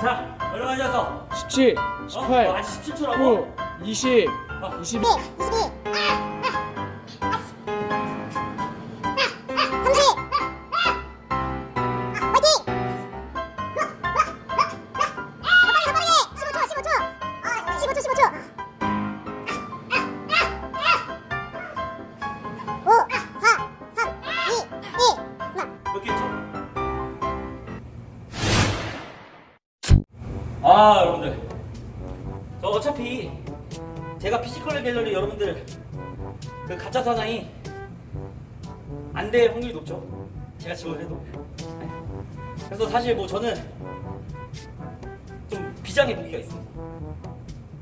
자, 얼마 앉았어? 17, 어? 18, 어, 아직 17초라고? 9, 20, 어. 22. 몇 아, 여러분들. 저 어차피 제가 피지컬 갤러리 여러분들 그 가짜 사장이 안 될 확률이 높죠. 제가 지원해도. 네. 그래서 사실 뭐 저는 좀 비장의 무기가 있습니다.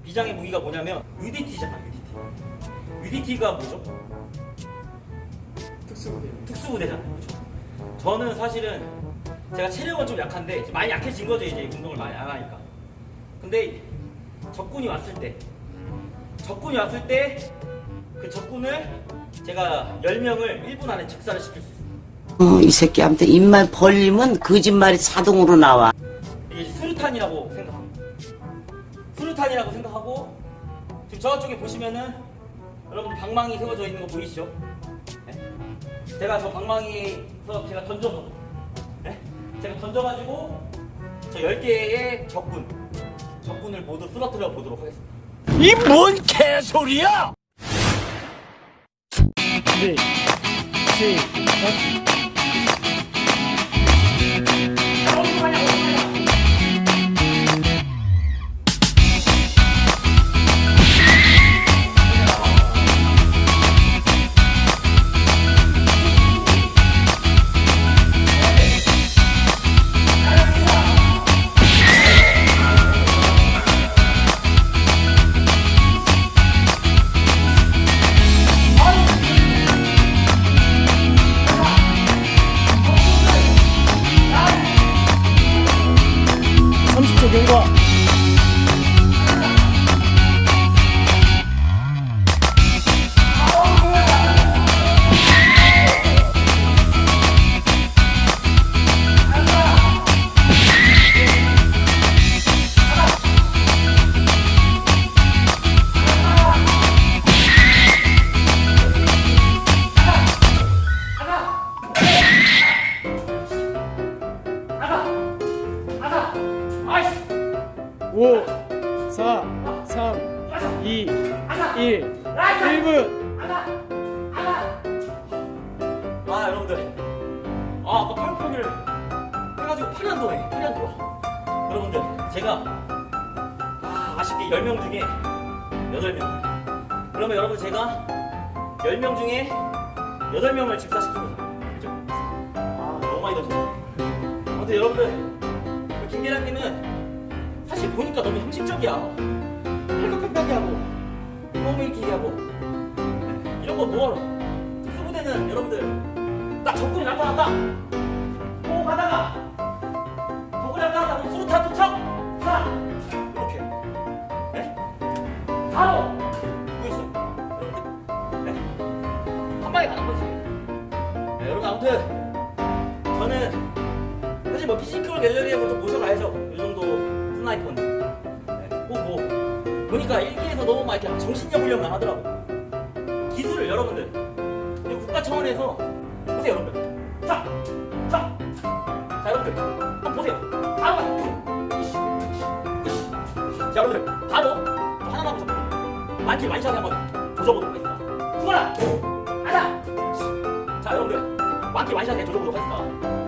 비장의 무기가 뭐냐면 UDT잖아, UDT. UDT가 뭐죠? 특수부대. 특수부대잖아요. 그렇죠? 저는 사실은 제가 체력은 좀 약한데 좀 많이 약해진 거죠 이제 운동을 많이 안 하니까. 근데 적군이 왔을 때 적군이 왔을 때 그 적군을 제가 10명을 1분 안에 즉사를 시킬 수 있어요. 어, 이 새끼한테 입만 벌리면 거짓말이 자동으로 나와. 이게 수류탄이라고 생각합니다. 수류탄이라고 생각하고 지금 저쪽에 보시면은 여러분 방망이 세워져 있는 거 보이시죠? 네? 제가 저 방망이에서 제가 던져서 네? 제가 던져가지고 저 10개의 적군 적군을 모두 쓰러뜨려 보도록 하겠습니다. 이 뭔 개소리야! 준비, 5, 4, 3, 2, 1. 1분. 아 여러분들 아 아까 팔편을 해가지고 팔이 안 도네 팔이 안 돌아 여러분들 제가 아, 아쉽게 10명 중에 8명 그러면 여러분 제가 10명 중에 8명을 직사시킨 거죠 그죠? 아 너무 많이 던졌네 아무튼 여러분들 그 김계란님은 사실 보니까 너무 형식적이야 팔굽혀펴기 하고 몸 일으키기 하고 네, 이런 거 뭐하러 특수부대는 여러분들 딱 적군이 나타났다. 오 가다가 적군이 나타났다. 그럼 수류탄 투척. 하. 이렇게. 네? 바로 보이시죠? 여러분들. 네? 한 방에 가는 거지. 네, 여러분 아무튼 저는 사실 뭐 피지컬 갤러리에서 좀 모셔가야죠. 이 정도 스나이퍼는. 네, 꼭뭐 보니까 일기에서 너무 막 이렇게 정신력 훈련만 하더라고. 기술을 여러분들 국가 차원에서 보세요 여러분들. 자, 자, 자 여러분들. 한번 보세요. 바로. 자 여러분들. 바로 저 하나만 보세요. 만킬 만샷 한번 조져보도록 하겠습니다. 죽어라! 가자 자 여러분들. 만킬 만샷 조져보도록 하겠습니다